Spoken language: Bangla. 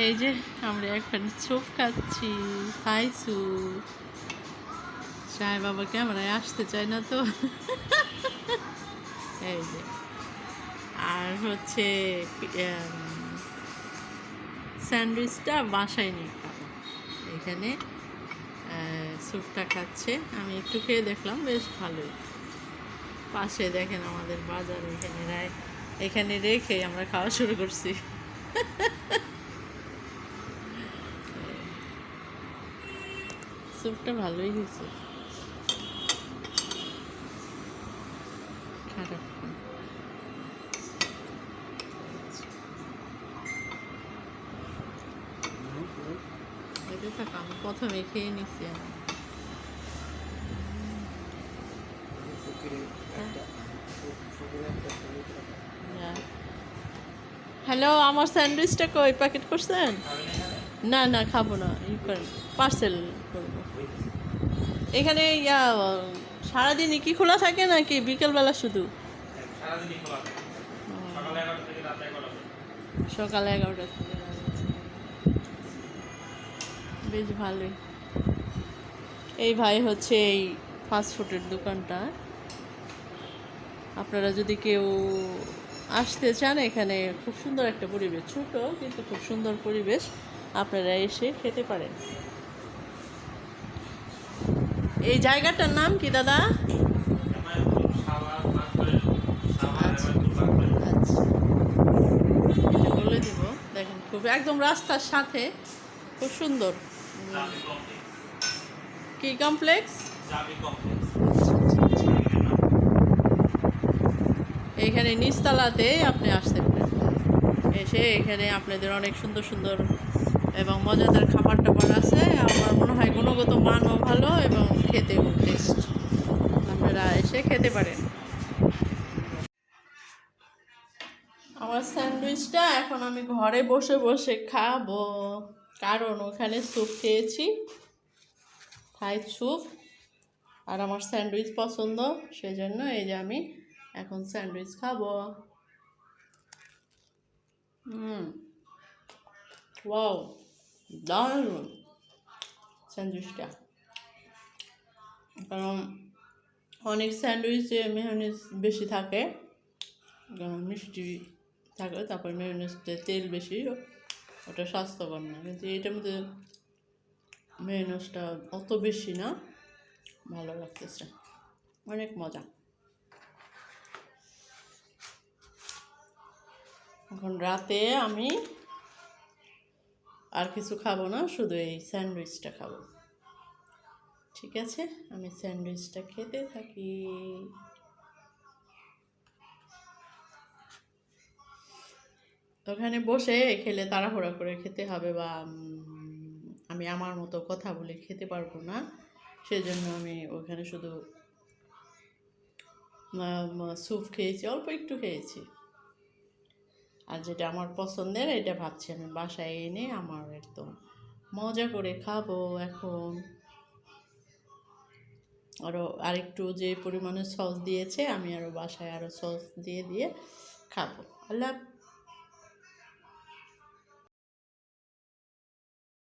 এই যে আমরা এখন চুপ খাচ্ছি। খাই সাহেব বাবা ক্যামেরায় আসতে চায় না তো। এই যে আর হচ্ছে স্যান্ডউইচটা বাসায় নিয়ে খাব। এখানে স্যুপটা খাচ্ছে। আমি একটু খেয়ে দেখলাম, বেশ ভালোই। পাশে দেখেন আমাদের বাজার, এখানে রায়, এখানে রেখে আমরা খাওয়া শুরু করছি। স্যুপটা ভালোই হয়েছে। খারাপ। আমি প্রথমে খেয়ে নিচ্ছি আমি হ্যালো আমার স্যান্ডউইচটা কই? প্যাকেট করছেন? না না, খাব না, ই করেন। পার্সেল করব। এখানে ইয়া সারাদিনই কি খোলা থাকে নাকি বিকেলবেলা শুধু? সকাল এগারোটা থেকে। বেশ ভালোই। এই ভাই হচ্ছে এই ফাস্টফুডের দোকানটা। আপনারা যদি কেউ আসতে চান এখানে খুব সুন্দর একটা পরিবেশ। ছোট কিন্তু খুব সুন্দর পরিবেশ। আপনারা এসে খেতে পারেন। এই জায়গাটার নাম কি, দাদা আচ্ছা। বলে দিব, দেখেন খুব, একদম রাস্তার সাথে, খুব সুন্দর। কি কমপ্লেক্স। এখানে নিচতলাতে আপনি আসতে পারেন এসে এখানে আপনাদের অনেক সুন্দর সুন্দর এবং মজাদার খাবার টাবার আছে। আমার মনে হয় গুণগত মানও ভালো এবং খেতেও টেস্ট আপনারা এসে খেতে পারেন। আমার স্যান্ডউইচটা এখন আমি ঘরে বসে বসে খাব। কারণ ওখানে স্যুপ খেয়েছি। Thai soup. আর আমার স্যান্ডউইচ পছন্দ, সেজন্য এই যে আমি এখন স্যান্ডউইচ খাব। হুম। ওয়াও। দারুণ। স্যান্ডউইচটা। কারণ অনেক স্যান্ডউইচে মেয়নিজ বেশি থাকে। মিষ্টি থাকে, তারপর মেয়নিজতে তেল বেশি, ওটা স্বাস্থ্যকর না। কিন্তু এটার মধ্যে মেয়নিজটা অত বেশি না, ভালো লাগতেছে। অনেক মজা। এখন রাতে আমি আর কিছু খাব না, শুধু এই স্যান্ডউইচটা খাব। ঠিক আছে? আমি স্যান্ডউইচটা খেতে থাকি। ওখানে বসে খেলে তাড়াহুড়া করে খেতে হবে বা আমি আমার মতো কথা বলে খেতে পারব না। সেজন্য আমি ওখানে শুধু স্যুপ খেয়েছি, অল্প একটু খেয়েছি। আর যেটা আমার পছন্দের, এটা ভাবছি আমি বাসায় এনে আমার একদম মজা করে খাব এখন। আরও আরেকটু যে পরিমাণে সস দিয়েছে, আমি আরও বাসায় আরও সস দিয়ে দিয়ে খাব। আল্লাহ